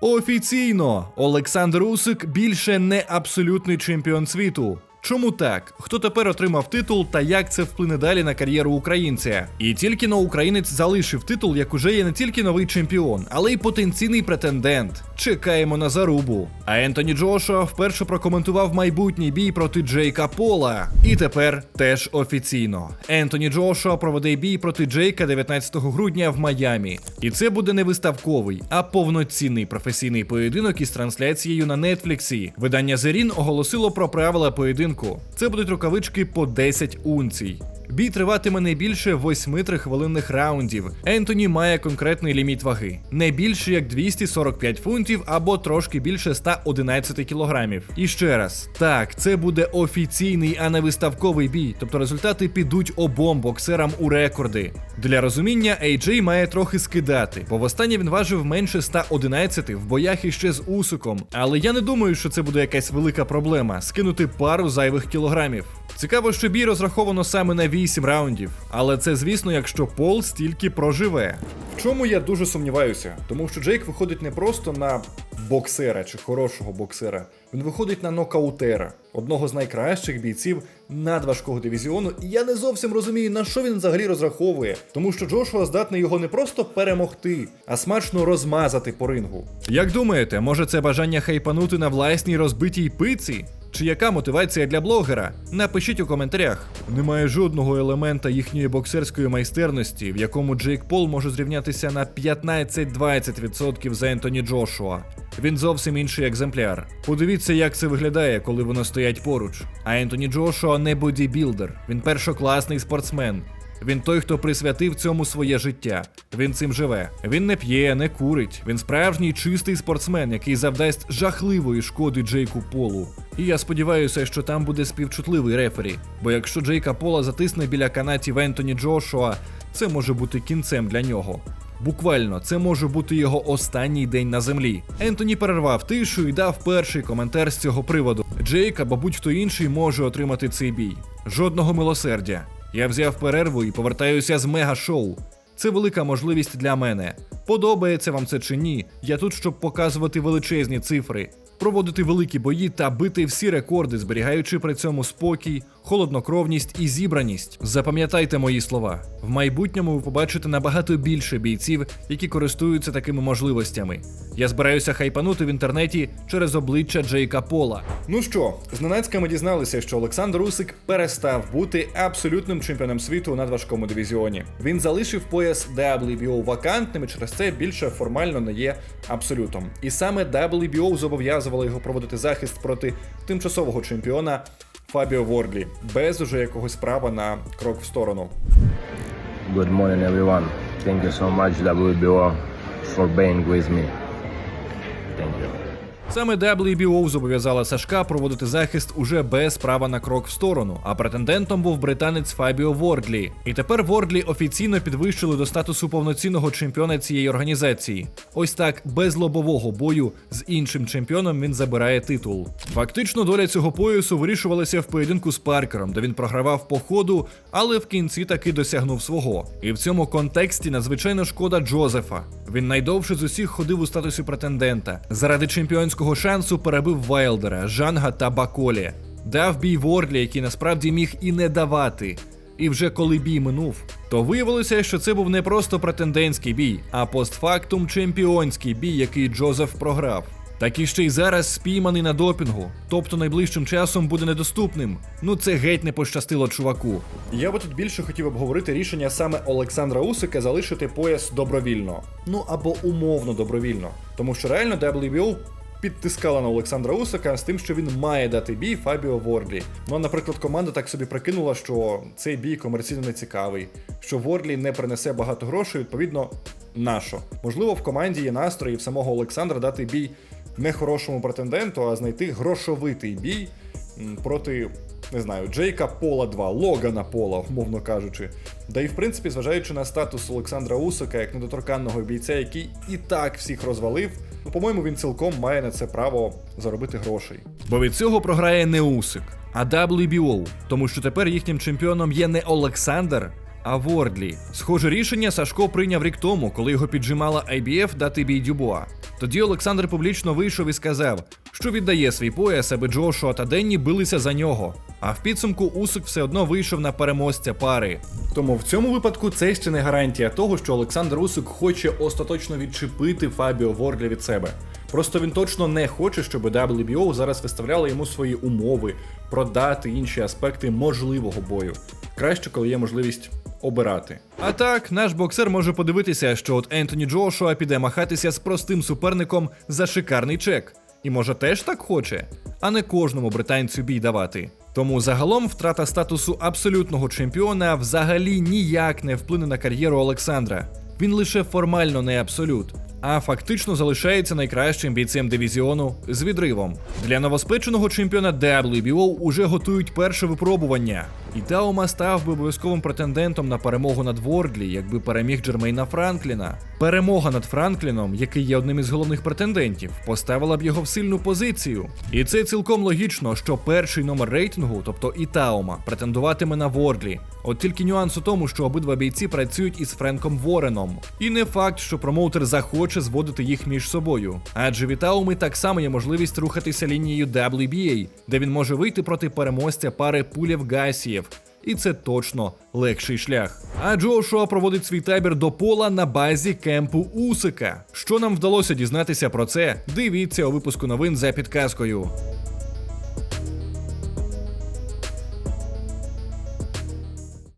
Офіційно Олександр Усик більше не абсолютний чемпіон світу. Чому так? Хто тепер отримав титул та як це вплине далі на кар'єру українця? І тільки но українець залишив титул, як уже є не тільки новий чемпіон, але й потенційний претендент. Чекаємо на зарубу. А Ентоні Джошуа вперше прокоментував майбутній бій проти Джейка Пола. І тепер теж офіційно. Ентоні Джошуа проведе бій проти Джейка 19 грудня в Майамі. І це буде не виставковий, а повноцінний професійний поєдинок із трансляцією на Нетфліксі. Видання Зерін оголосило про правила поєдинку. Це будуть рукавички по 10 унцій. Бій триватиме не більше 8-3 хвилинних раундів. Ентоні має конкретний ліміт ваги, не більше як 245 фунтів або трошки більше 111 кілограмів. І ще раз, так, це буде офіційний, а не виставковий бій, тобто результати підуть обом боксерам у рекорди. Для розуміння, AJ має трохи скидати, бо востаннє він важив менше 111 в боях іще з Усуком. Але я не думаю, що це буде якась велика проблема скинути пару зайвих кілограмів. Цікаво, що бій розраховано саме на 8 раундів, але це звісно, якщо Пол стільки проживе. В чому я дуже сумніваюся, тому що Джейк виходить не просто на боксера чи хорошого боксера, він виходить на нокаутера, одного з найкращих бійців надважкого дивізіону, і я не зовсім розумію, на що він взагалі розраховує, тому що Джошуа здатний його не просто перемогти, а смачно розмазати по рингу. Як думаєте, може це бажання хайпанути на власній розбитій пиці? Чи яка мотивація для блогера? Напишіть у коментарях. Немає жодного елемента їхньої боксерської майстерності, в якому Джейк Пол може зрівнятися на 15-20% за Ентоні Джошуа. Він зовсім інший екземпляр. Подивіться, як це виглядає, коли вони стоять поруч. А Ентоні Джошуа не бодібілдер, він першокласний спортсмен. Він той, хто присвятив цьому своє життя. Він цим живе. Він не п'є, не курить. Він справжній чистий спортсмен, який завдасть жахливої шкоди Джейку Полу. І я сподіваюся, що там буде співчутливий рефері. Бо якщо Джейка Пола затисне біля канатів Ентоні Джошуа, це може бути кінцем для нього. Буквально, це може бути його останній день на землі. Ентоні перервав тишу і дав перший коментар з цього приводу. Джейк або будь-хто інший може отримати цей бій. Жодного милосердя. Я взяв перерву і повертаюся з мега-шоу. Це велика можливість для мене. Подобається вам це чи ні? Я тут, щоб показувати величезні цифри, проводити великі бої та бити всі рекорди, зберігаючи при цьому спокій, холоднокровність і зібраність. Запам'ятайте мої слова. В майбутньому ви побачите набагато більше бійців, які користуються такими можливостями. Я збираюся хайпанути в інтернеті через обличчя Джейка Пола. Ну що, зненацька ми дізналися, що Олександр Усик перестав бути абсолютним чемпіоном світу у надважкому дивізіоні. Він залишив пояс WBO вакантним і через це більше формально не є абсолютом. І саме WBO зобов'язувало його проводити захист проти тимчасового чемпіона Фабіо Ворлі, без уже якогось права на крок в сторону. Good morning, everyone. Thank you so much, WBO, for being with me. Саме WBO зобов'язала Сашка проводити захист уже без права на крок в сторону, а претендентом був британець Фабіо Вордлі. І тепер Вордлі офіційно підвищили до статусу повноцінного чемпіона цієї організації. Ось так, без лобового бою з іншим чемпіоном він забирає титул. Фактично, доля цього поясу вирішувалася в поєдинку з Паркером, де він програвав по ходу, але в кінці таки досягнув свого. І в цьому контексті надзвичайно шкода Джозефа. Він найдовше з усіх ходив у статусі претендента. Заради чемпіонського шансу перебив Вайлдера, Жанга та Баколі. Дав бій Вордлі, який насправді міг і не давати. І вже коли бій минув, то виявилося, що це був не просто претендентський бій, а постфактум чемпіонський бій, який Джозеф програв. Так і ще й зараз спійманий на допінгу, тобто найближчим часом буде недоступним. Ну це геть не пощастило чуваку. Я би тут більше хотів обговорити рішення саме Олександра Усика залишити пояс добровільно. Ну або умовно добровільно. Тому що реально WBO підтискала на Олександра Усика з тим, що він має дати бій Фабіо Вордлі. Ну, а, наприклад, команда так собі прикинула, що цей бій комерційно не цікавий, що Вордлі не принесе багато грошей, відповідно, нащо. Можливо, в команді є настрої в самого Олександра дати бій не хорошому претенденту, а знайти грошовитий бій проти. Не знаю, Джейка Пола 2, Логана Пола, умовно кажучи. Да і в принципі, зважаючи на статус Олександра Усика як недоторканного бійця, який і так всіх розвалив, по-моєму, він цілком має на це право заробити грошей. Бо від цього програє не Усик, а WBO, тому що тепер їхнім чемпіоном є не Олександр, а Вордлі. Схоже рішення Сашко прийняв рік тому, коли його піджимала IBF дати бій Дюбуа. Тоді Олександр публічно вийшов і сказав, що віддає свій пояс, аби Джошуа та Денні билися за нього. А в підсумку Усик все одно вийшов на переможця пари. Тому в цьому випадку це ще не гарантія того, що Олександр Усик хоче остаточно відчепити Фабіо Вордля від себе. Просто він точно не хоче, щоб WBO зараз виставляли йому свої умови, продати інші аспекти можливого бою. Краще, коли є можливість обирати. А так, наш боксер може подивитися, що от Ентоні Джошуа піде махатися з простим суперником за шикарний чек. І може теж так хоче, а не кожному британцю бій давати. Тому загалом втрата статусу абсолютного чемпіона взагалі ніяк не вплине на кар'єру Олександра. Він лише формально не абсолют, а фактично залишається найкращим бійцем дивізіону з відривом. Для новоспеченого чемпіона WBO уже готують перше випробування. І Таума став би обов'язковим претендентом на перемогу над Вордлі, якби переміг Джермейна Франкліна. Перемога над Франкліном, який є одним із головних претендентів, поставила б його в сильну позицію. І це цілком логічно, що перший номер рейтингу, тобто і претендуватиме на Вордлі. От тільки нюанс у тому, що обидва бійці працюють із Френком Вореном. І не факт, що промоутер захоче зводити їх між собою. Адже від Тауми так само є можливість рухатися лінією WBA, де він може вийти проти переможця пари пулів гасіїв. І це точно легший шлях. А Джошуа проводить свій табір до пола на базі кемпу Усика. Що нам вдалося дізнатися про це? Дивіться у випуску новин за підказкою.